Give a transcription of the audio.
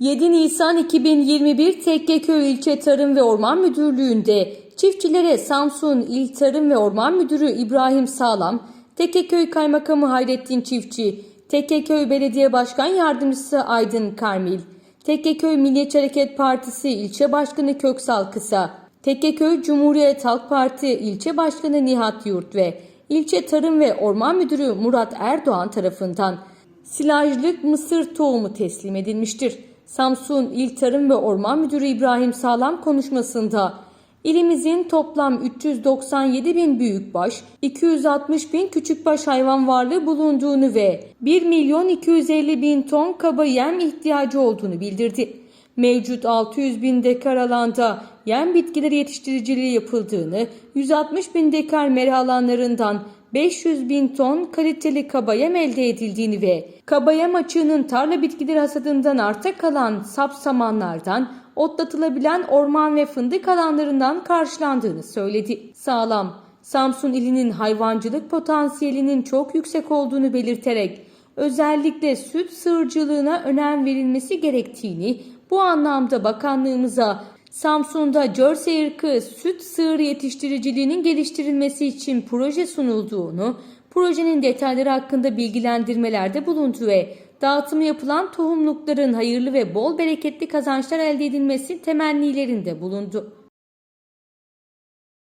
7 Nisan 2021 Tekkeköy İlçe Tarım ve Orman Müdürlüğü'nde çiftçilere Samsun İl Tarım ve Orman Müdürü İbrahim Sağlam, Tekkeköy Kaymakamı Hayrettin Çiftçi, Tekkeköy Belediye Başkan Yardımcısı Aydın Karmil, Tekkeköy Milliyetçi Hareket Partisi İlçe Başkanı Köksal Kısa, Tekkeköy Cumhuriyet Halk Parti İlçe Başkanı Nihat Yurt ve İlçe Tarım ve Orman Müdürü Murat Erdoğan tarafından silajlık mısır tohumu teslim edilmiştir. Samsun İl Tarım ve Orman Müdürü İbrahim Sağlam konuşmasında ilimizin toplam 397 bin büyükbaş, 260 bin küçükbaş hayvan varlığı bulunduğunu ve 1 milyon 250 bin ton kaba yem ihtiyacı olduğunu bildirdi. Mevcut 600 bin dekar alanda yem bitkileri yetiştiriciliği yapıldığını, 160 bin dekar mera alanlarından 500 bin ton kaliteli kaba yem elde edildiğini ve kaba yem açığının tarla bitkileri hasadından arta kalan sap samanlardan otlatılabilen orman ve fındık alanlarından karşılandığını söyledi. Sağlam, Samsun ilinin hayvancılık potansiyelinin çok yüksek olduğunu belirterek özellikle süt sığırcılığına önem verilmesi gerektiğini, bu anlamda bakanlığımıza Samsun'da Jersey ırkı süt sığır yetiştiriciliğinin geliştirilmesi için proje sunulduğunu, projenin detayları hakkında bilgilendirmelerde bulundu ve dağıtımı yapılan tohumlukların hayırlı ve bol bereketli kazançlar elde edilmesi temennilerinde bulundu.